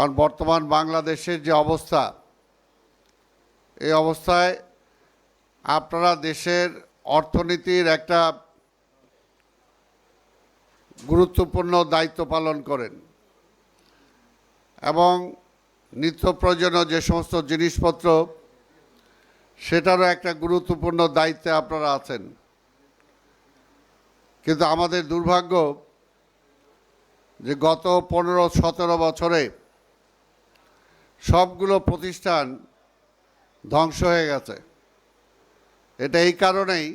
কারণ বর্তমান বাংলাদেশের যে অবস্থা, এই অবস্থায় আপনারা দেশের অর্থনীতির একটা গুরুত্বপূর্ণ দায়িত্ব পালন করেন এবং নিত্য প্রয়োজনীয় যে সমস্ত জিনিসপত্র, সেটারও একটা গুরুত্বপূর্ণ দায়িত্বে আপনারা আছেন। কিন্তু আমাদের দুর্ভাগ্য যে গত পনেরো, সতেরো বছরে সবগুলো প্রতিষ্ঠান ধ্বংস হয়ে গেছে। এটা এই কারণেই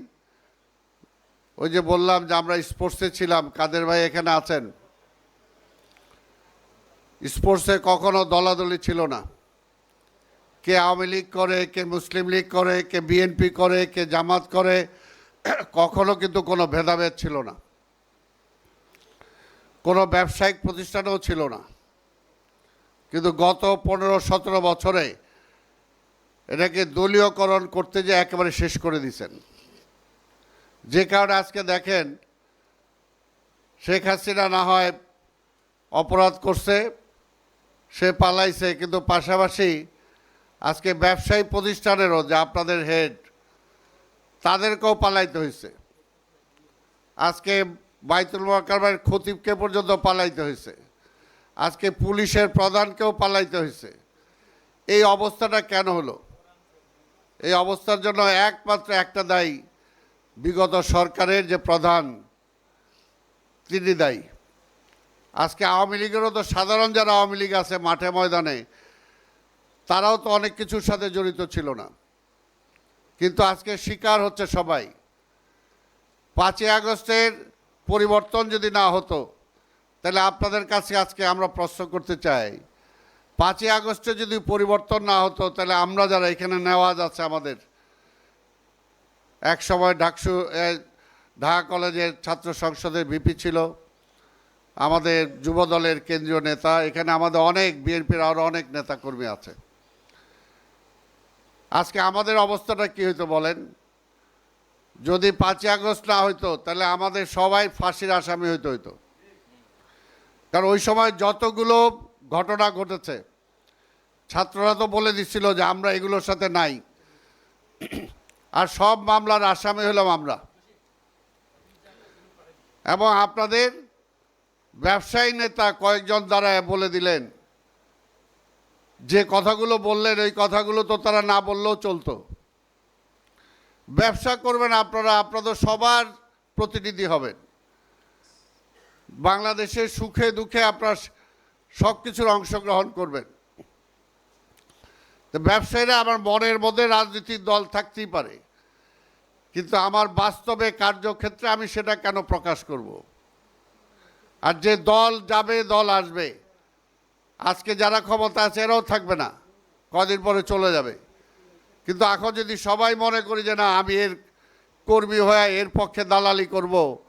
ওই যে বললাম যে আমরা স্পোর্টসে ছিলাম, কাদের ভাই এখানে আছেন? স্পোর্টসে কখনো দলাদলি ছিল না। কে আওয়ামী লীগ করে, কে মুসলিম লীগ করে, কে বিএনপি করে, কে জামাত করে, কখনো কিন্তু কোনো ভেদাভেদ ছিল না। কোনো ব্যবসায়িক প্রতিষ্ঠানও ছিল না। কিন্তু গত পনেরো, সতেরো বছরে এটাকে দলীয়করণ করতে যে একেবারে শেষ করে দিছেন যে কারণে আজকে দেখেন শেখ হাসিনা না হয় অপরাধ করছে, সে পালাইছে, কিন্তু পাশাপাশি আজকে ব্যবসায়ী প্রতিষ্ঠানেরও যে আপনাদের হেড, তাদেরকেও পালাইতে হয়েছে। আজকে বাইতুল মোকারমের খতিবকে পর্যন্ত পালাইতে হয়েছে। আজকে পুলিশের প্রধানকেও পালাইতে হয়েছে। এই অবস্থাটা কেন হলো? এই অবস্থার জন্য একমাত্র একটা দায়ী বিগত সরকারের যে প্রধান, তিনি দায়ী। আজকে আওয়ামী লীগেরও তো সাধারণ যারা আওয়ামী লীগ আছে মাঠে ময়দানে, তারাও তো অনেক কিছুর সাথে জড়িত ছিল না। কিন্তু আজকে শিকার হচ্ছে সবাই। পাঁচই আগস্টের পরিবর্তন যদি না হতো তাহলে আপনাদের কাছে আজকে আমরা প্রশ্ন করতে চাই, পাঁচই আগস্টে যদি পরিবর্তন না হতো, তাহলে আমরা যারা এখানে নেওয়াজ আছে আমাদের এক সময় ঢাকসু ঢাকা কলেজের ছাত্র সংসদের ভিপি ছিল, আমাদের যুব দলের কেন্দ্রীয় নেতা, এখানে আমাদের অনেক বিএনপির আরও অনেক নেতাকর্মী আছে। আজকে আমাদের অবস্থাটা কি হইতো বলেন? যদি পাঁচই আগস্ট না হইতো, তাহলে আমাদের সবাই ফাঁসির আসামি হইতে হইতো। কারণ ওই সময় যতগুলো ঘটনা ঘটেছে, ছাত্ররা তো বলে দিচ্ছিল যে আমরা এগুলোর সাথে নাই। আর সব মামলার আসামি হলাম আমরা। এবং আপনাদের ব্যবসায়ী নেতা কয়েকজন দ্বারা বলে দিলেন, যে কথাগুলো বললেন, ওই কথাগুলো তো তারা না বললেও চলতো। ব্যবসা করবেন আপনারা, আপনাদের সবার প্রতিনিধি হবেন। বাংলাদেশের সুখে দুঃখে আপনারা সব কিছুর অংশগ্রহণ করবেন। ব্যবসায়ীরা আমার মনের মধ্যে রাজনীতির দল থাকতেই পারে। কিন্তু আমার বাস্তবে কার্যক্ষেত্রে আমি সেটা কেন প্রকাশ করব? আর যে দল যাবে, দল আসবে। আজকে যারা ক্ষমতা আছে এরাও থাকবে না, কদিন পরে চলে যাবে। কিন্তু এখন যদি সবাই মনে করি যে না, আমি এর কর্মী হয়ে এর পক্ষে দালালি করব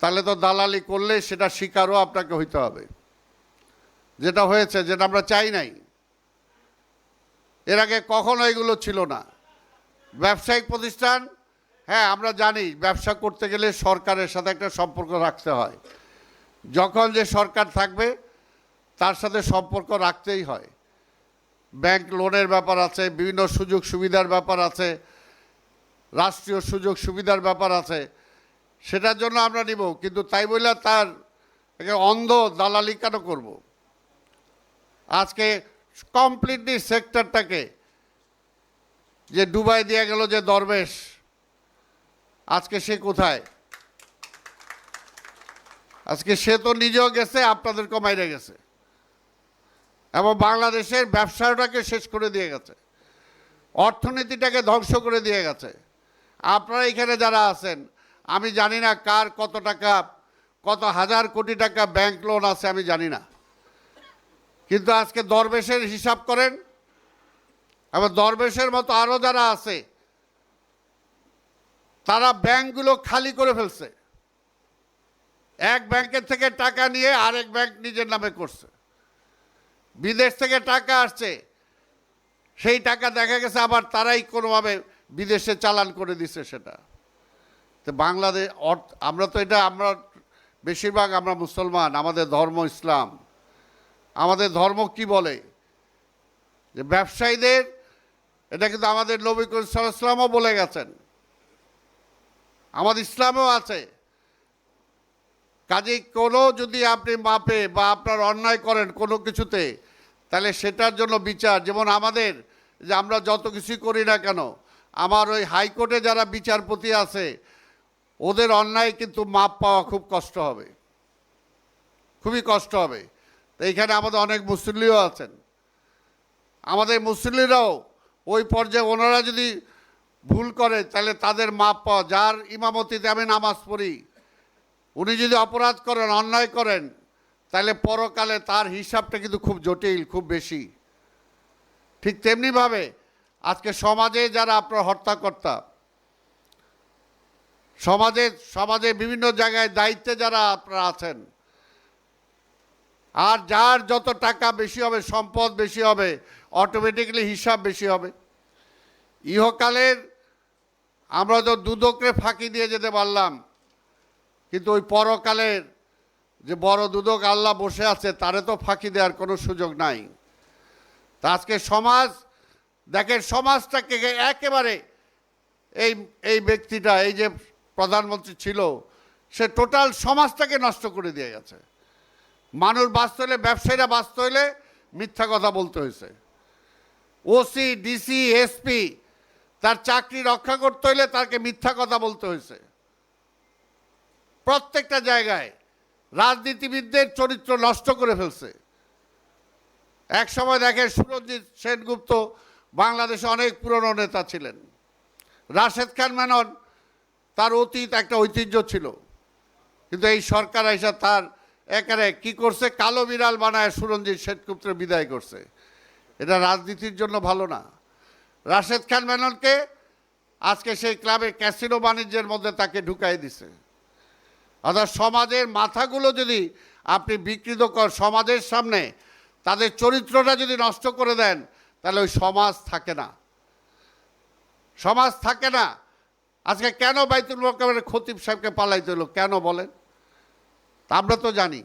তাহলে তো দালালি করলে সেটা স্বীকারও আপনাকে হইতে হবে। যেটা হয়েছে, যেটা আমরা চাই নাই। এর আগে কখনো এগুলো ছিল না। ব্যবসায়িক প্রতিষ্ঠান হ্যাঁ আমরা জানি ব্যবসা করতে গেলে সরকারের সাথে একটা সম্পর্ক রাখতে হয়। যখন যে সরকার থাকবে, তার সাথে সম্পর্ক রাখতেই হয়। ব্যাংক লোনের ব্যাপার আছে, বিভিন্ন সুযোগ সুবিধার ব্যাপার আছে, রাষ্ট্রীয় সুযোগ সুবিধার ব্যাপার আছে। সেটার জন্য আমরা নিব, কিন্তু তাই বলে তার অন্ধ দালালি কেন করব? আজকে কমপ্লিটলি সেক্টরটাকে যে ডুবাই দিয়ে গেল যে দরবেশ, আজকে সে কোথায়? আজকে সে তো নিজেও গেছে, আপনাদেরকেও মাইরে গেছে। এবং বাংলাদেশের ব্যবসাটাকে শেষ করে দিয়ে গেছে। অর্থনীতিটাকে ধ্বংস করে দিয়ে গেছে। আপনারা এখানে যারা আছেন আমি জানি না কার কত টাকা, কত হাজার কোটি টাকা ব্যাংক লোন আছে, আমি জানি না। কিন্তু আজকে দরবেশের হিসাব করেন এবং দরবেশের মতো আরও যারা আছে, তারা ব্যাংকগুলো খালি করে ফেলছে। এক ব্যাংকের থেকে টাকা নিয়ে আরেক ব্যাংক নিজের নামে করছে। বিদেশ থেকে টাকা আসছে, সেই টাকা দেখা গেছে, আবার তারাই কোনোভাবে বিদেশে চালান করে দিছে সেটা। তো বাংলাদেশ আমরা তো এটা, আমরা বেশিরভাগ আমরা মুসলমান, আমাদের ধর্ম ইসলাম। আমাদের ধর্ম কি বলে? যে ব্যবসায়ীদের, এটা কিন্তু আমাদের নবী করিম সাল্লাল্লাহু বলে গেছেন। আমাদের ইসলামেও আছে। কাজে কোনো যদি আপনি মাপে বা আপনার অন্যায় করেন কোনো কিছুতে, তাহলে সেটার জন্য বিচার। যেমন আমাদের, যে আমরা যত কিছুই করি না কেন, আমার ওই হাইকোর্টে যারা বিচারপতি আছে ওদের অন্যায় কিন্তু মাপ পাওয়া খুব কষ্ট হবে। খুবই কষ্ট হবে। তো এইখানে আমাদের অনেক মুসল্লিও আছেন। আমাদের মুসল্লিরাও ওই পর্যায়ে ওনারা যদি ভুল করে, তাহলে তাদের মাপ পাওয়া, যার ইমামতিতে আমি নামাজ পড়ি, উনি যদি অপরাধ করেন, অন্যায় করেন, তাহলে পরকালে তার হিসাবটা কিন্তু খুব জটিল, খুব বেশি। ঠিক তেমনিভাবে আজকে সমাজে যারা আপনার হত্যাকর্তা সমাজে সমাজে বিভিন্ন জায়গায় দায়িত্বে যারা আপনারা আছেন, আর যার যত টাকা বেশি হবে, সম্পদ বেশি হবে অটোমেটিক্যালি হিসাব বেশি হবে। ইহকালের আমরা তো দুদকরে ফাঁকি দিয়ে যেতে পারলাম, কিন্তু ওই পরকালের যে বড় দুদক আল্লাহ বসে আছে, তারে তো ফাঁকি দেওয়ার কোনো সুযোগ নাই। তা আজকে সমাজ, দেখেন সমাজটাকে একেবারে এই এই ব্যক্তিটা, এই যে প্রধানমন্ত্রী ছিল, সে টোটাল সমাজটাকে নষ্ট করে দিয়ে গেছে। মানুষ বাঁচতে হলে, ব্যবসায়ীরা বাঁচতে হলে মিথ্যা কথা বলতে হয়েছে। ওসি ডিসি এসপি তার চাকরি রক্ষা করতে হলে তাকে মিথ্যা কথা বলতে হয়েছে। প্রত্যেকটা জায়গায় রাজনীতিবিদদের চরিত্র নষ্ট করে ফেলছে। এক সময় দেখে সুরঞ্জিত সেনগুপ্ত বাংলাদেশে অনেক পুরনো নেতা ছিলেন। রাশেদ খান মেনন তার অতীত একটা ঐতিহ্য ছিল। কিন্তু এই সরকার এসে তার একারে কি করছে? কালো বিড়াল বানায় সুরঞ্জিত সেনগুপ্তের বিদায় করছে। এটা রাজনীতির জন্য ভালো না। রাশেদ খান মেননকে আজকে সেই ক্লাবের ক্যাসিনো বাণিজ্যের মধ্যে তাকে ঢুকাই দিছে। অর্থাৎ সমাজের মাথাগুলো যদি আপনি বিকৃত কর, সমাজের সামনে তাদের চরিত্রটা যদি নষ্ট করে দেন, তাহলে ওই সমাজ থাকে না। সমাজ থাকে না। আজকে কেন বাইতুল মোকামের খতিব সাহেবকে পালাইতে হলো? কেন বলেন? তা আমরা তো জানি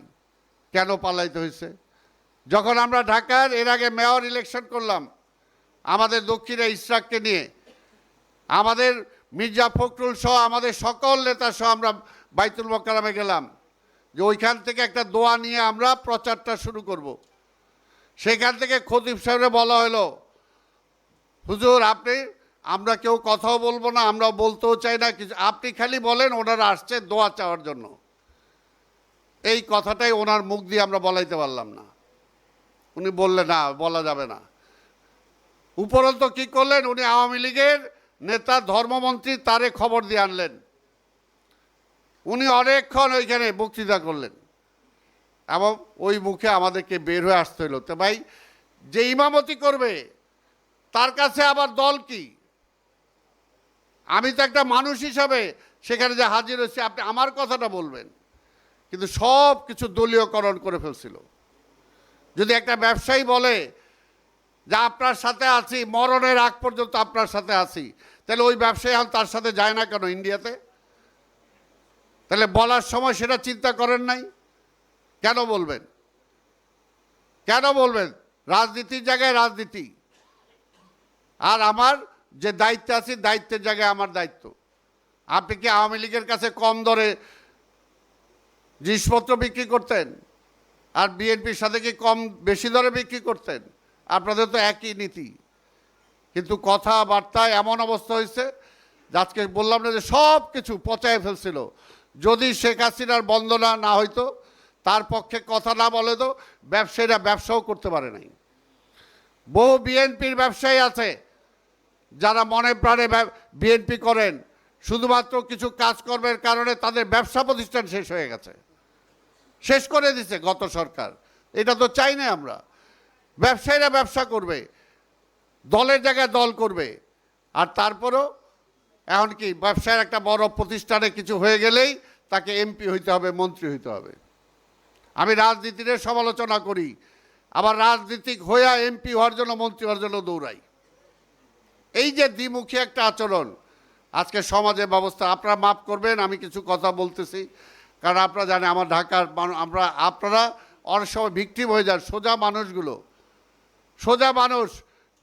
কেন পালাইতে হয়েছে। যখন আমরা ঢাকার এর আগে মেয়র ইলেকশন করলাম, আমাদের দক্ষিণে ইসরাককে নিয়ে, আমাদের মির্জা ফখরুল সহ আমাদের সকল নেতা সহ আমরা বাইতুল মোকারামে গেলাম যে ওইখান থেকে একটা দোয়া নিয়ে আমরা প্রচারটা শুরু করব। সেখান থেকে খতিব সাহেবরে বলা হলো, হুজুর, আপনি আমরা কেউ কথাও বলব না, আমরা বলতেও চাই না, কিছু আপনি খালি বলেন ওনারা আসছে দোয়া চাওয়ার জন্য। এই কথাটাই ওনার মুখ দিয়ে আমরা বলাইতে পারলাম না। উনি বললেন না, বলা যাবে না। উপরন্ত কি করলেন? উনি আওয়ামী লীগের নেতা, ধর্মমন্ত্রী, তারে খবর দিয়ে আনলেন। উনি অনেকক্ষণ ওইখানে বক্তৃতা করলেন। এবং ওই মুখে আমাদেরকে বের হয়ে আসতে হলো। তো ভাই, যে ইমামতি করবে, তার কাছে আবার দল কি? আমি তো একটা মানুষ হিসাবে সেখানে যে হাজির হয়েছি, আপনি আমার কথাটা বলবেন। কিন্তু সব কিছু দলীয়করণ করে ফেলছিল। যদি একটা ব্যবসায়ী বলে যে আপনার সাথে আছি, মরণের আগ পর্যন্ত আপনার সাথে আছি, তাহলে ওই ব্যবসায়ী এখন তার সাথে যায় না কেন ইন্ডিয়াতে? তাহলে বলার সময় সেটা চিন্তা করেন নাই? কেন বলবেন? কেন বলবেন? রাজনীতির জায়গায় রাজনীতি। আর আমার যে দায়িত্বে আছি, দায়িত্বের জায়গায় আমার দায়িত্ব। আপনি কি আওয়ামী লীগের কাছে কম দরে জিনিসপত্র বিক্রি করতেন? আর বিএনপির সাথে কি কম বেশি দরে বিক্রি করতেন? আপনাদের তো একই নীতি। কিন্তু কথাবার্তায় এমন অবস্থা হয়েছে আজকে বললাম না যে সব কিছু পচায় ফেলছিল। যদি শেখ হাসিনার বন্দনা না হইতো, তার পক্ষে কথা না বলে তো ব্যবসায়ীরা ব্যবসাও করতে পারে নাই। বহু বিএনপির ব্যবসায়ী আছে যারা মনে প্রাণে বিএনপি করেন, শুধুমাত্র কিছু কাজকর্মের কারণে তাদের ব্যবসা প্রতিষ্ঠান শেষ হয়ে গেছে। শেষ করে দিছে গত সরকার। এটা তো চাই না আমরা। ব্যবসায়ীরা ব্যবসা করবে, দলের জায়গায় দল করবে। আর তারপরও এখন কি ব্যবসায়ের একটা বড় প্রতিষ্ঠানে কিছু হয়ে গেলেই তাকে এমপি হইতে হবে, মন্ত্রী হইতে হবে। আমি রাজনীতির সমালোচনা করি, আবার রাজনীতিক হইয়া এমপি হওয়ার জন্য, মন্ত্রী হওয়ার জন্য দৌড়াই। এই যে দ্বিমুখী একটা আচরণ, আজকে সমাজের ব্যবস্থা, আপনারা মাফ করবেন, আমি কিছু কথা বলতেছি। কারণ আপনারা জানেন, আমার ঢাকার আমরা, আপনারা অনেক সময় ভিকটিম হয়ে যান, সোজা মানুষগুলো। সোজা মানুষ,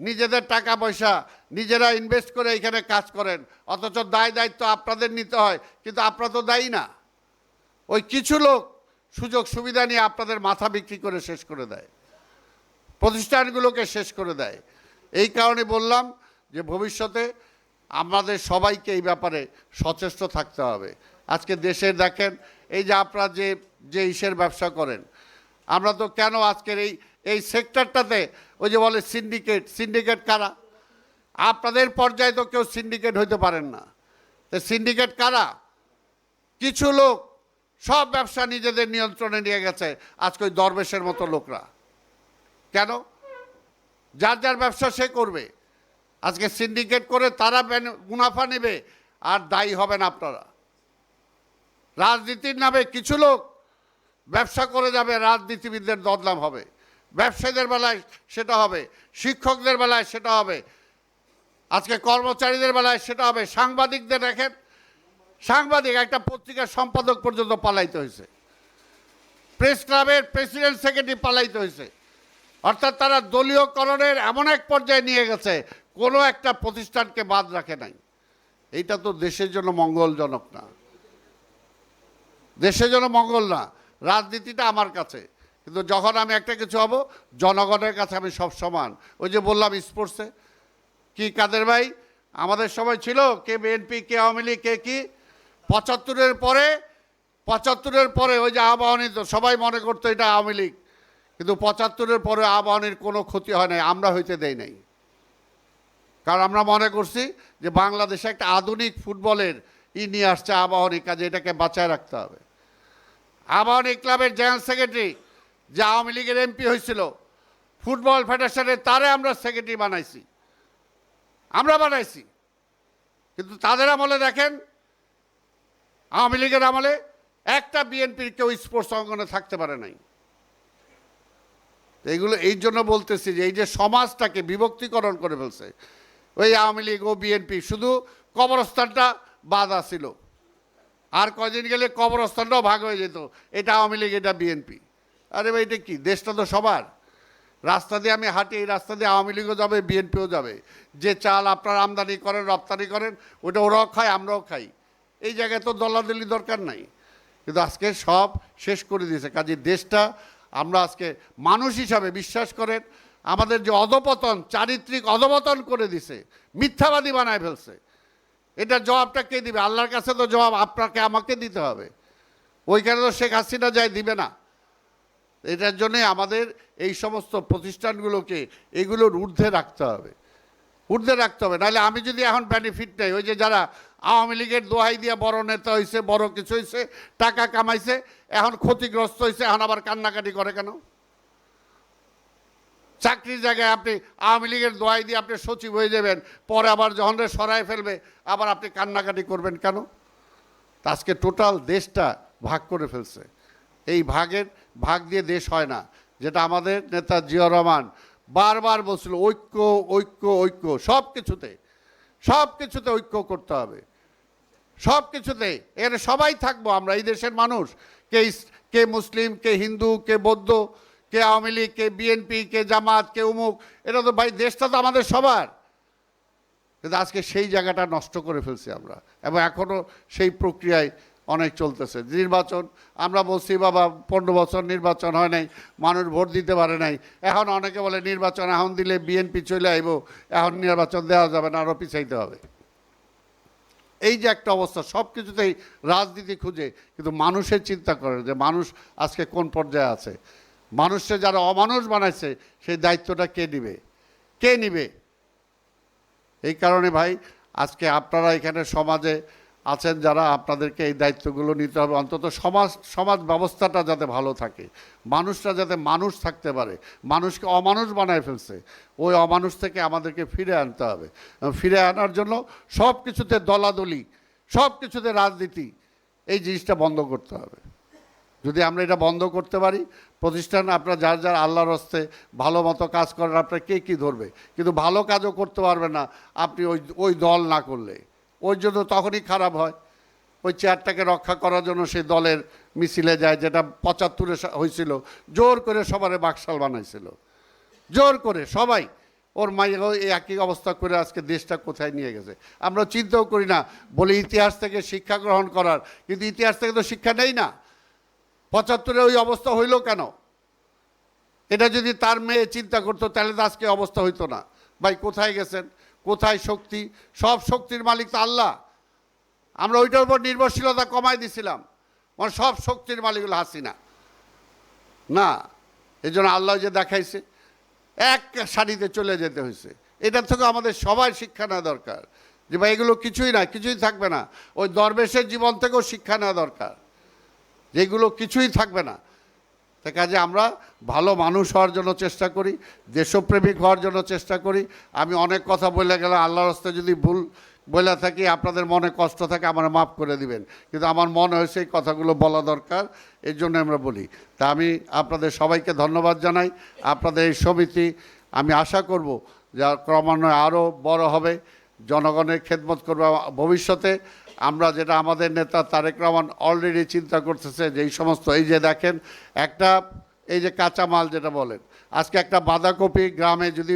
নিজেদের টাকা পয়সা, নিজেরা ইনভেস্ট করে এখানে কাজ করেন। অথচ দায় দায়িত্ব আপনাদের নিতে হয়, কিন্তু আপনারা তো দায়ী না। ওই কিছু লোক সুযোগ সুবিধা নিয়ে আপনাদের মাথা বিক্রি করে শেষ করে দেয়। প্রতিষ্ঠানগুলোকে শেষ করে দেয়। এই কারণে বললাম যে ভবিষ্যতে আমাদের সবাইকে এই ব্যাপারে সচেষ্ট থাকতে হবে। আজকে দেশের দেখেন, এই যে আপনারা যে যে ইসের ব্যবসা করেন, আমরা তো কেন আজকের এই এই সেক্টরটাতে ওই যে বলে সিন্ডিকেট সিন্ডিকেট কারা? আপনাদের পর্যায়ে তো কেউ সিন্ডিকেট হইতে পারেন না। তো সিন্ডিকেট কারা? কিছু লোক, সব ব্যবসা নিজেদের নিয়ন্ত্রণে নিয়ে গেছে, আজকে ওই দরবেশের মতো লোকরা। কেন? যার যার ব্যবসা সে করবে। আজকে সিন্ডিকেট করে তারা মুনাফা নেবে, আর দায়ী হবেন আপনারা। রাজনীতির নামে কিছু লোক ব্যবসা করে যাবে, রাজনীতিবিদদের বদনাম হবে। ব্যবসায়ীদের বেলায় সেটা হবে, শিক্ষকদের বেলায় সেটা হবে, আজকে কর্মচারীদের বেলায় সেটা হবে। সাংবাদিকদের দেখেন, সাংবাদিক, একটা পত্রিকার সম্পাদক পর্যন্ত পালাইতে হয়েছে। প্রেস ক্লাবের প্রেসিডেন্ট সেক্রেটারি পালাইতে হয়েছে। অর্থাৎ তারা দলীয়করণের এমন এক পর্যায়ে নিয়ে গেছে কোনো একটা প্রতিষ্ঠানকে বাদ রাখে নাই। এইটা তো দেশের জন্য মঙ্গলজনক না। দেশের জন্য মঙ্গল না, রাজনীতিটা আমার কাছে। কিন্তু যখন আমি একটা কিছু হব, জনগণের কাছে আমি সব সমান। ওই যে বললাম স্পোর্টসে, কি কাদের ভাই? আমাদের সময় ছিল কে বিএনপি কে আওয়ামী লীগ, কে কি? পঁচাত্তরের পরে পঁচাত্তরের পরে ওই যে আবাহনী তো সবাই মনে করতো এটা আওয়ামী লীগ। কিন্তু পঁচাত্তরের পরে আবাহনীর কোনো ক্ষতি হয় নাই, আমরা হইতে দেই নাই। কারণ আমরা মনে করছি যে বাংলাদেশে একটা আধুনিক ফুটবলের ই নিয়ে আসছে আবাহনী কাজে, এটাকে বাঁচায় রাখতে হবে। আবাহনী ক্লাবের জেনারেল সেক্রেটারি যে আওয়ামী লীগের এমপি হয়েছিল, ফুটবল ফেডারেশনের তারে আমরা সেক্রেটারি বানাইছি। আমরা বানাইছি। কিন্তু তাদের আমলে দেখেন, আওয়ামী লীগের আমলে একটা বিএনপির কেউ স্পোর্টস অঙ্গনে থাকতে পারে নাই। এগুলো, এই জন্য বলতেছি যে এই যে সমাজটাকে বিভক্তিকরণ করে ফেলছে ওই আওয়ামী লীগ ও বিএনপি, শুধু কবরস্থানটা বাধা ছিল। আর কদিন গেলে কবরস্থানটাও ভাগ হয়ে যেত। এটা আওয়ামী লীগ, এটা বিএনপি। আরে ভাই, এটা কি? দেশটা তো সবার। রাস্তা দিয়ে আমি হাঁটি, এই রাস্তা দিয়ে আওয়ামী লীগও যাবে, বিএনপিও যাবে। যে চাল আপনারা আমদানি করেন, রপ্তানি করেন, ওটা ওরাও খায়, আমরাও খাই। এই জায়গায় তো দলাদলি দরকার নাই। কিন্তু আজকে সব শেষ করে দিয়েছে। কাজে দেশটা, আমরা আজকে মানুষ হিসাবে বিশ্বাস করেন আমাদের যে অধপতন, চারিত্রিক অধপতন করে দিছে, মিথ্যাবাদী বানায় ফেলছে। এটার জবাবটা কে দিবে? আল্লাহর কাছে তো জবাব, আপনাকে আমাকে দিতে হবে। ওইখানে তো শেখ হাসিনা যায় দিবে না। এটার জন্যে আমাদের এই সমস্ত প্রতিষ্ঠানগুলোকে এগুলোর ঊর্ধ্বে রাখতে হবে। ঊর্ধ্বে রাখতে হবে। নাহলে আমি যদি এখন বেনিফিট নেই, ওই যে যারা আওয়ামী লীগের দোহাই দিয়ে বড় নেতা হয়েছে বড় কিছু হয়েছে টাকা কামাইছে, এখন ক্ষতিগ্রস্ত হয়েছে এখন আবার কান্নাকাটি করে কেন? চাকরির জায়গায় আপনি আওয়ামী লীগের দোয়াই দিয়ে আপনি সচিব হয়ে যাবেন, পরে আবার যখন সরায় ফেলবে, আবার আপনি কান্নাকাটি করবেন কেন? আজকে টোটাল দেশটা ভাগ করে ফেলছে। এই ভাগের ভাগ দিয়ে দেশ হয় না, যেটা আমাদের নেতা জিয়া রহমান বারবার বলছিল, ঐক্য ঐক্য ঐক্য সব কিছুতে সব কিছুতে ঐক্য করতে হবে। সব কিছুতে এখানে সবাই থাকব আমরা, এই দেশের মানুষ, কে কে মুসলিম, কে হিন্দু, কে বৌদ্ধ কে আওয়ামী লীগ, কে বিএনপি, কে জামাত, কে উমুক, এটা তো ভাই দেশটা তো আমাদের সবার। কিন্তু আজকে সেই জায়গাটা নষ্ট করে ফেলছি আমরা। এবং এখনও সেই প্রক্রিয়ায় অনেক চলতেছে। নির্বাচন, আমরা বলছি, বাবা, পনেরো বছর নির্বাচন হয় নাই, মানুষ ভোট দিতে পারে নাই। এখন অনেকে বলে, নির্বাচন এখন দিলে বিএনপি চলে আইব, এখন নির্বাচন দেওয়া যাবে না, আরও পিছাইতে হবে। এই যে একটা অবস্থা, সব কিছুতেই রাজনীতি খুঁজে, কিন্তু মানুষের চিন্তা করে যে মানুষ আজকে কোন পর্যায়ে আছে। মানুষকে যারা অমানুষ বানাইছে, সেই দায়িত্বটা কে নিবে? কে নিবে? এই কারণে ভাই, আজকে আপনারা এখানে সমাজে আছেন যারা, আপনাদেরকে এই দায়িত্বগুলো নিতে হবে। অন্তত সমাজ সমাজ ব্যবস্থাটা যাতে ভালো থাকে। মানুষরা যাতে মানুষ থাকতে পারে। মানুষকে অমানুষ বানায় ফেলছে। ওই অমানুষ থেকে আমাদেরকে ফিরে আনতে হবে। ফিরে আনার জন্য সব কিছুতে দলাদলি সব কিছুতে রাজনীতি, এই জিনিসটা বন্ধ করতে হবে। যদি আমরা এটা বন্ধ করতে পারি, প্রতিষ্ঠান আপনার যার যার আল্লাহর হস্তে ভালো মতো কাজ করেন আপনার কে কী ধরবে? কিন্তু ভালো কাজও করতে পারবে না আপনি ওই ওই দল না করলে। ওই জন্য তখনই খারাপ হয়। ওই চেয়ারটাকে রক্ষা করার জন্য সেই দলের মিছিলে যায়, যেটা পঁচাত্তরে হয়েছিল। জোর করে সবারে বাকশাল বানাইছিল। জোর করে সবাই। ওর মাইয়া এই একই অবস্থা করে আজকে দেশটা কোথায় নিয়ে গেছে। আমরা চিন্তাও করি না। বলে ইতিহাস থেকে শিক্ষা গ্রহণ করার। কিন্তু ইতিহাস থেকে তো শিক্ষা নেই না। পঁচাত্তরে ওই অবস্থা হইল কেন? এটা যদি তার মেয়ে চিন্তা করতো, তাহলে তো আজকে অবস্থা হইতো না। ভাই, কোথায় গেছেন? কোথায় শক্তি? সব শক্তির মালিক তো আল্লাহ। আমরা ওইটার উপর নির্ভরশীলতা কমাই দিছিলাম। মানে সব শক্তির মালিক হলো হাসিনা। না এই জন্য আল্লাহ যে দেখাইছে, এক সারিতে চলে যেতে হয়েছে এটা থেকে আমাদের সবাই শিক্ষা নেওয়া দরকার। যে ভাই, এগুলো কিছুই না, কিছুই থাকবে না। ওই দরবেশের জীবন থেকেও শিক্ষা নেওয়া দরকার। যেগুলো কিছুই থাকবে না। তা কাজে আমরা ভালো মানুষ হওয়ার জন্য চেষ্টা করি, দেশপ্রেমিক হওয়ার জন্য চেষ্টা করি। আমি অনেক কথা বলে গেলাম, আল্লাহর হস্তে যদি ভুল বলে থাকি, আপনাদের মনে কষ্ট থাকে, আমার মাফ করে দিবেন। কিন্তু আমার মনে হয়েছে এই কথাগুলো বলা দরকার এর জন্য আমরা বলি। তা আমি আপনাদের সবাইকে ধন্যবাদ জানাই, আপনাদের এই সমিতি, আমি আশা করব যা ক্রমান্বয়ে আরও বড় হবে, জনগণের খেদমত করবে ভবিষ্যতে। আমরা যেটা আমাদের নেতা তারেক রহমান অলরেডি চিন্তা করতেছে যে এই সমস্ত, এই যে দেখেন, একটা, এই যে কাঁচামাল যেটা বলেন, আজকে একটা বাঁধাকপি গ্রামে যদি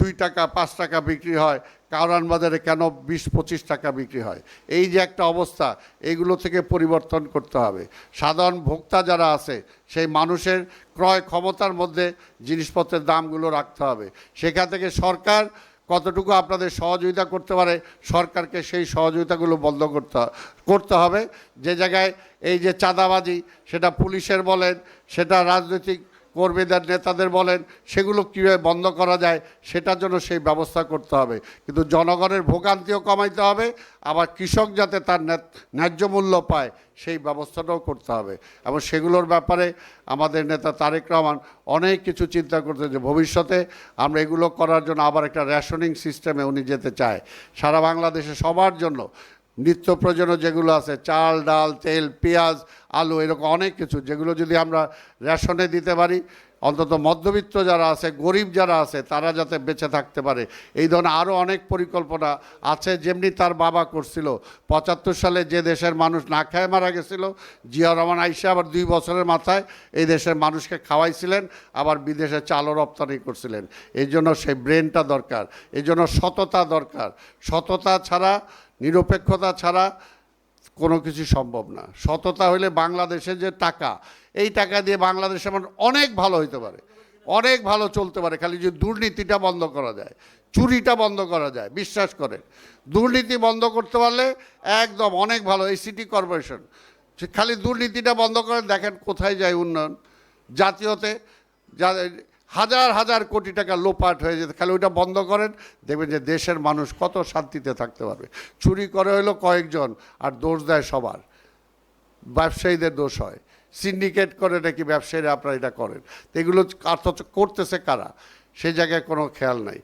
দুই টাকা, পাঁচ টাকা বিক্রি হয় কারণ বাজারে কেন বিশ, পঁচিশ টাকা বিক্রি হয়? এই যে একটা অবস্থা এইগুলো থেকে পরিবর্তন করতে হবে। সাধারণ ভোক্তা যারা আছে, সেই মানুষের ক্রয় ক্ষমতার মধ্যে জিনিসপত্রের দামগুলো রাখতে হবে। সেখান থেকে সরকার কতটুকু আপনাদের সহযোগিতা করতে পারে সরকারকে সেই সহযোগিতাগুলো বন্ধ করতে করতে হবে। যে জায়গায় এই যে চাঁদাবাজি, সেটা পুলিশের বলেন, সেটা রাজনৈতিক কর্মীদের, নেতাদের বলেন, সেগুলো কীভাবে বন্ধ করা যায়, সেটার জন্য সেই ব্যবস্থা করতে হবে। কিন্তু জনগণের ভোগান্তিও কমাইতে হবে, আবার কৃষক যাতে তার ন্যা- ন্যায্য মূল্য পায়, সেই ব্যবস্থাটাও করতে হবে। এবং সেগুলোর ব্যাপারে আমাদের নেতা তারেক রহমান অনেক কিছু চিন্তা করতে যে ভবিষ্যতে আমরা এগুলো করার জন্য আবার একটা রেশনিং সিস্টেমে উনি যেতে চায়। সারা বাংলাদেশে সবার জন্য নিত্য প্রয়োজনীয় যেগুলো আছে, চাল, ডাল, তেল, পেঁয়াজ, আলু, এরকম অনেক কিছু, যেগুলো যদি আমরা রেশনে দিতে পারি অন্তত মধ্যবিত্ত যারা আছে, গরিব যারা আছে, তারা যাতে বেঁচে থাকতে পারে। এই ধরনের আরও অনেক পরিকল্পনা আছে, যেমনি তার বাবা করছিল। পঁচাত্তর সালে যে দেশের মানুষ না খায় মারা গেছিল, জিয়া রহমান আইসা আবার দুই বছরের মাথায় এই দেশের মানুষকে খাওয়াইছিলেন, আবার বিদেশে চালও রপ্তানি করছিলেন। এই জন্য সেই ব্রেনটা দরকার, এই জন্য সততা দরকার। সততা ছাড়া, নিরপেক্ষতা ছাড়া কোনো কিছু সম্ভব না। সততা হলে বাংলাদেশে যে টাকা এই টাকা দিয়ে বাংলাদেশ আমার অনেক ভালো হইতে পারে, অনেক ভালো চলতে পারে, খালি যে দুর্নীতিটা বন্ধ করা যায়, চুরিটা বন্ধ করা যায়, বিশ্বাস করেন। দুর্নীতি বন্ধ করতে পারলে একদম অনেক ভালো, এই সিটি কর্পোরেশন। খালি দুর্নীতিটা বন্ধ করেন, দেখেন কোথায় যায় উন্নয়ন। জাতীয়তে যা হাজার হাজার কোটি টাকা লোপাট হয়ে যেতে, খালি ওইটা বন্ধ করেন, দেখবেন যে দেশের মানুষ কত শান্তিতে থাকতে পারবে। চুরি করে হলো কয়েকজন, আর দোষ দেয় সবার। ব্যবসায়ীদের দোষ হয়। সিন্ডিকেট করে নাকি ব্যবসায়ীরা আপনারা এটা করেন? তো এগুলো করতেছে কারা? সে জায়গায় কোনো খেয়াল নাই।